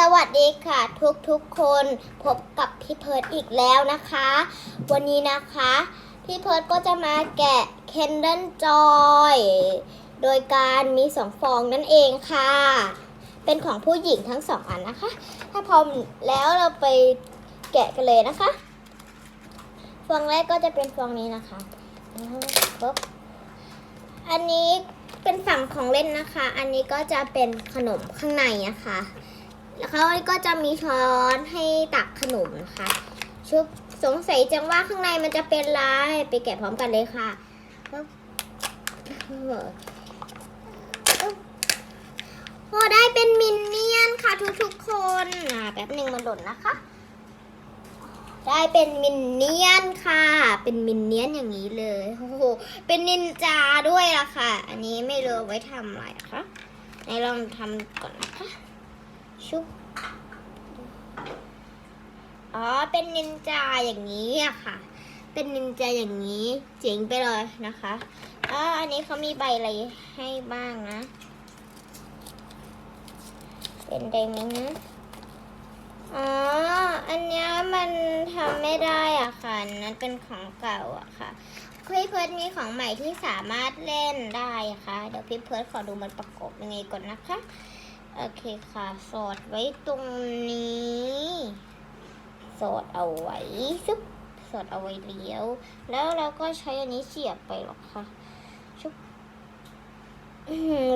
สวัสดีค่ะทุกทุกคนพบกับพี่เพิร์ดอีกแล้วนะคะ วันนี้นะคะ พี่เพิร์ดก็จะมาแกะ Candle Joy โดยการมีสองฟองนั่นเองค่ะ เป็นของผู้หญิงทั้งสองอันนะคะ ถ้าพร้อมแล้วเราไปแกะกันเลยนะคะ ฟองแรกก็จะเป็นฟองนี้นะคะปุ๊บอันนี้เป็นฝั่งของเล่นนะคะ อันนี้ก็จะเป็นขนมข้างในนะคะ แล้วเขาก็จะมีช้อนให้ตักขนมนะคะ ชุบสงสัยจังว่าข้างในมันจะเป็นลาย ไปแกะพร้อมกันเลยค่ะปึ๊บโอ้ได้เป็นมินเนี่ยนค่ะทุกๆคนอ่าแป๊บหนึ่งมันหล่นนะคะ ได้เป็นมินเนี่ยนค่ะ เป็นมินเนี่ยนอย่างนี้เลยโอ้โหเป็นนินจาด้วยอะค่ะ อันนี้ไม่รู้เอาไว้ทำอะไรอะคะไหนลองทำก่อนนะคะ ชุบ อ๋อ เป็นนินจาอย่างนี้อะค่ะ เป็นนินจาอย่างนี้เจ๋งไปเลยนะคะอ่าอันนี้เขามีใบอะไรให้บ้างนะ เป็นไดไหมนะอ๋อ อันนี้มันทำไม่ได้อะค่ะนั้นเป็นของเก่าอะค่ะพี่เพิร์ดมีของใหม่ที่สามารถเล่นได้ค่ะ เดี๋ยวพี่เพิร์ดขอดูมันประกอบยังไงก่อนนะคะ โอเคค่ะสอดไว้ตรงนี้ สอดเอาไว้ซุบสอดเอาไว้เลี้ยว แล้วเราก็ใช้อันนี้เสียบไปหรอกค่ะชุบ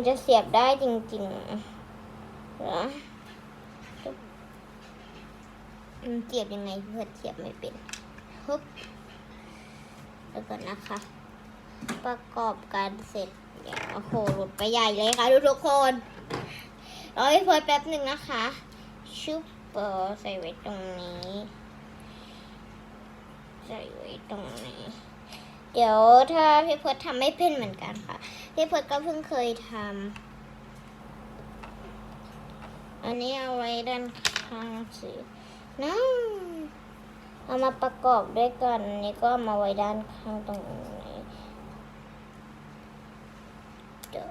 จะเสียบได้จริงๆเหรอชุบเสียบยังไงเพื่อเสียบไม่เป็นฮึบแล้วก่อนนะคะ ประกอบการเสร็จเดี๋ยวโอ้โหหลุดไปใหญ่เลยค่ะทุกคน รอพี่พิร์ดแป๊บหนึ่งนะคะ ชุบเปอร์ใส่ไว้ตรงนี้ ใส่ไว้ตรงนี้ เดี๋ยวถ้าพี่พิร์ดทำไม่เป็นเหมือนกันค่ะ พี่พิร์ดก็เพิ่งเคยทำ อันนี้เอาไว้ด้านข้างสินะเอามาประกอบด้วยกันนนี้ก็มาไว้ด้านข้างตรงนี้เดี๋ยว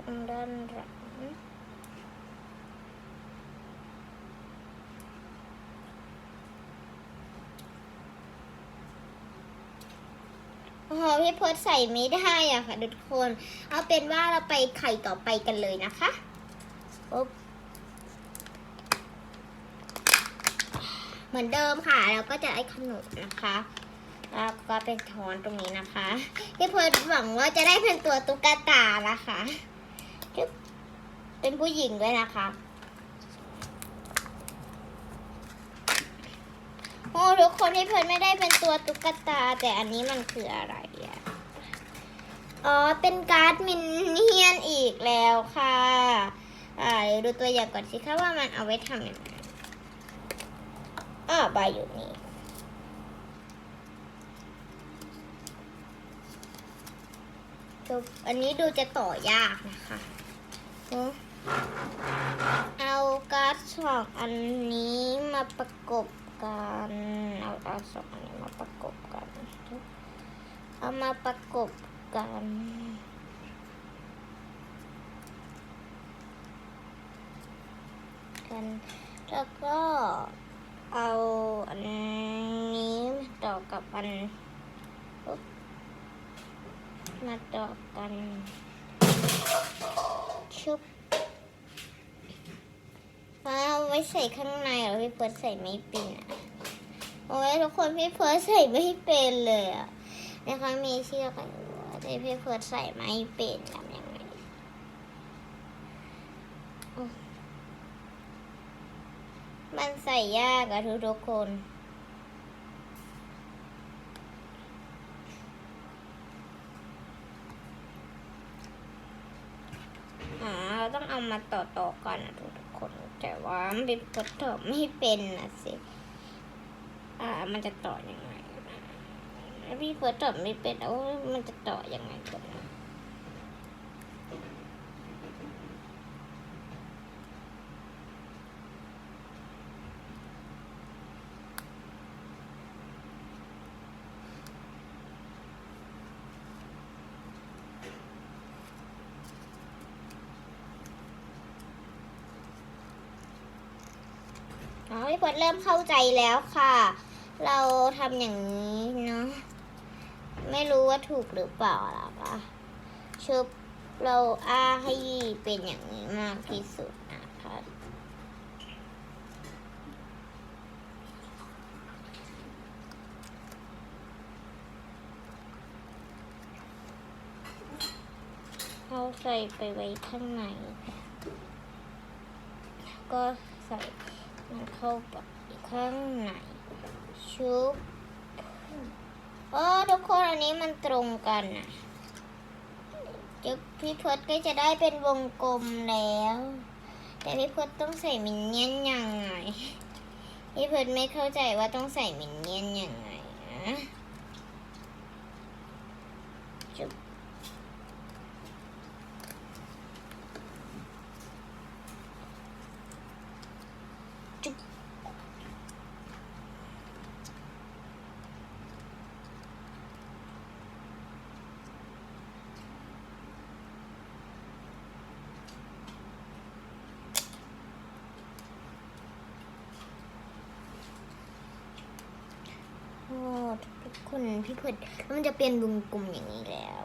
ทางด้านหลังโอ้โหพี่พศใส่ไม่ได้อะค่ะทุกคน เอาเป็นว่าเราไปไข่ต่อไปกันเลยนะคะปุ๊บเหมือนเดิมค่ะ เราก็จะไอ้ขนมนะคะแล้วก็เป็นช้อนตรงนี้นะคะ พี่เพิร์ดหวังว่าจะได้เป็นตัวตุ๊กตานะคะ เป็นผู้หญิงด้วยนะคะโอ้ทุกคนพี่เพิร์ดไม่ได้เป็นตัวตุ๊กตา แต่อันนี้มันคืออะไรอะอ๋อ เป็นการ์ดมินเนี่ยนอีกแล้วค่ะอ่าดูตัวอย่างก่อนสิคะว่ามันเอาไว้ทำยังไงอ่าใบอยู่นี่อันนี้ดูจะต่อยากนะคะ เอาการ์ดสองอันนี้มาประกบกัน เอาการ์ดสองอันนี้มาประกบกัน เอามาประกบกันกัน แล้วก็เอาอันนี้ต่อกับอันมาต่อกันชุบ ไว้ใส่ข้างในหรอพี่เพิร์ดใส่ไม่เป็นอะโอ้ยทุกคนพี่เพิร์ดใส่ไม่เป็นเลยอะนะคะมีเชือกกันอยู่แต่พี่เพิร์ดใส่ไม่เป็นทำยังไงมันใส่ยากอะทุกทุกคนอ๋อเราต้องเอามาต่อต่อนนะทุกคน แต่ว่ามันเป็นกดต่อไม่เป็นนะสิ อ่า มันจะต่ออยังไงพี่เฟิร์สต่อไม่เป็นเอ้ามันจะต่อยังไงกันนะ อ๋อพี่พดเริ่มเข้าใจแล้วค่ะ เราทำอย่างนี้เนาะไม่รู้ว่าถูกหรือเปล่าล่ะคะชุบเราอ้าให้เป็นอย่างนี้มากที่สุดนะคะเอาใส่ไปไว้ข้างใน ก็ใส่ มันเข้าไปข้างในชุบเออทุกคนอันนี้มันตรงกันนะเดี๋ยวพี่พศก็จะได้เป็นวงกลมแล้ว แต่พี่พศต้องใส่มินเนี่ยนยังไงพี่พศไม่เข้าใจว่าต้องใส่มินเนี่ยนยังไงนะจุบ โอ้ทุก คนพี่เพิดมันจะเป็นวงกลมอย่างนี้แล้ว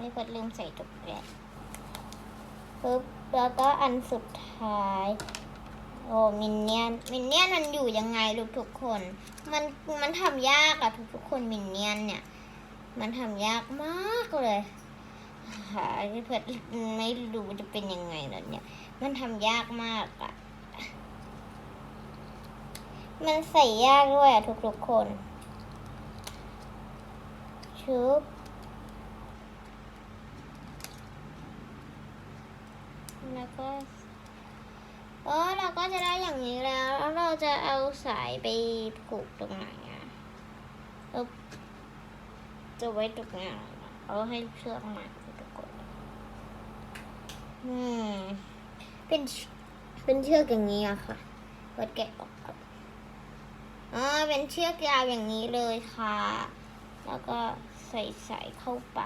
พี่เพิดลืมใส่ตกแกะปึ๊บแล้วก็อันสุดท้าย โอ้มินเนี่ยนมินเนี่ยนมันอยู่ยังไงลูกทุกคน มันมันทำยากอะทุกทุกคนมินเนี่ยนเนี่ย มันทำยากมากเลยหาพี่เพิดไม่รู้จะเป็นยังไงแล้วเนี่ย มันทำยากมากอะ มันใส่ยากด้วยอะทุกๆคนชุบแล้วก็เออเราก็จะได้อย่างนี้แล้ว แล้วเราจะเอาสายไปผูกตรงไหนอะเออจะไว้ตรงไหนเอาให้เชือกมาทุกคนอืมเป็นเชืเป็นเชือกอย่างนี้อะค่ะเปิดแกะออกครับ อ๋อเป็นเชือกยาวอย่างนี้เลยค่ะ แล้วก็ใส่สายเข้าไป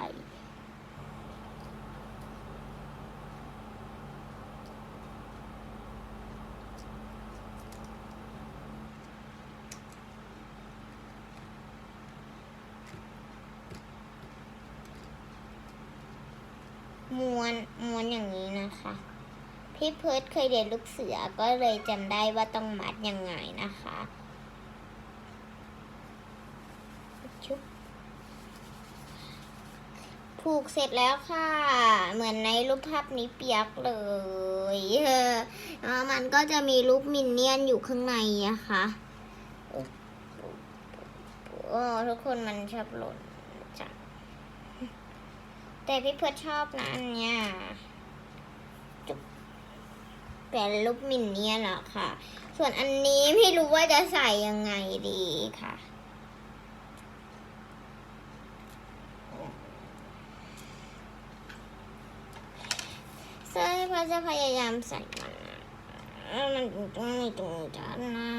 ม้วนม้วนอย่างนี้นะคะ พี่เพิร์ดเคยเรียนลูกเสือก็เลยจำได้ว่าต้องมัดยังไงนะคะ ชุบ ผูกเสร็จแล้วค่ะ เหมือนในรูปภาพนี้เปียกเลยเออมันก็จะมีรูปมินเนี่ยนอยู่ข้างในอะคะโอ้ทุกคนมันชอบหล่นจังแต่พี่เพิร์ดชอบนะอันเนี้ยจุบเป็นรูปมินเนี่ยนเหรอค่ะ ส่วนอันนี้ไม่รู้ว่าจะใส่ยังไงดีค่ะ ใช่เพราะ จะพยายามใส่มันอะเอ้ยมันต้องมีตรงนี้ด้านหน้า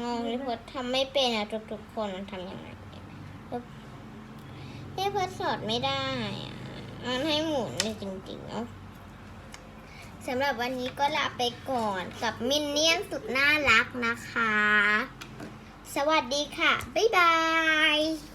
งงพี่พดทำไม่เป็นอะทุกๆคนมันทำยังไงแล้วพี่พดสอดไม่ได้อะมันให้หมุนเลยจริงๆเนาะ สำหรับวันนี้ก็ลาไปก่อนกับมินเนี่ยนสุดน่ารักนะคะ สวัสดีค่ะ บ๊ายบาย